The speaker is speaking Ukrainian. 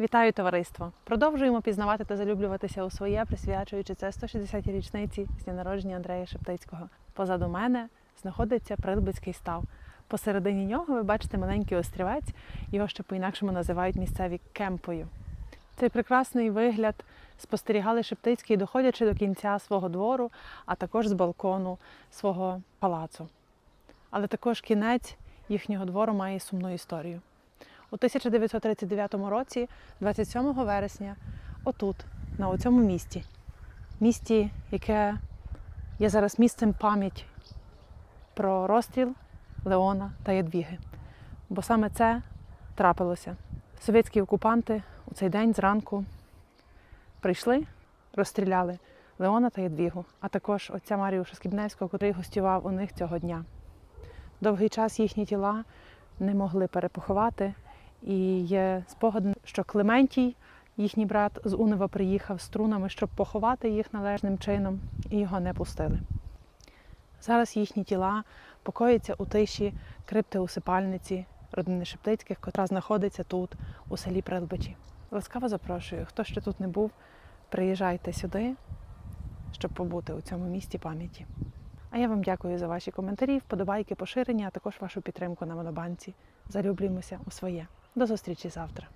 Вітаю товариство! Продовжуємо пізнавати та залюблюватися у своє, присвячуючи це 160-й річниці з дня народження Андрея Шептицького. Позаду мене знаходиться Прилбицький став. Посередині нього ви бачите маленький острівець, його ще по-інакшому називають місцеві кемпою. Цей прекрасний вигляд спостерігали Шептицький, доходячи до кінця свого двору, а також з балкону свого палацу. Але також кінець їхнього двору має сумну історію. У 1939 році, 27 вересня, отут, на цьому місті, місті, яке є зараз місцем пам'яті про розстріл Леона та Ядвіги. Бо саме це трапилося. Совєтські окупанти у цей день зранку прийшли, розстріляли Леона та Ядвігу, а також отця Маріуша Скібневського, який гостював у них цього дня. Довгий час їхні тіла не могли перепоховати. І є спогад, що Клементій, їхній брат з Унева, приїхав з трунами, щоб поховати їх належним чином, і його не пустили. Зараз їхні тіла покояться у тиші крипти усипальниці родини Шептицьких, котра знаходиться тут, у селі Прилбичі. Ласкаво запрошую, хто ще тут не був, приїжджайте сюди, щоб побути у цьому місті пам'яті. А я вам дякую за ваші коментарі, вподобайки, поширення, а також вашу підтримку на монобанці. Залюблюємося у своє. До зустрічі завтра.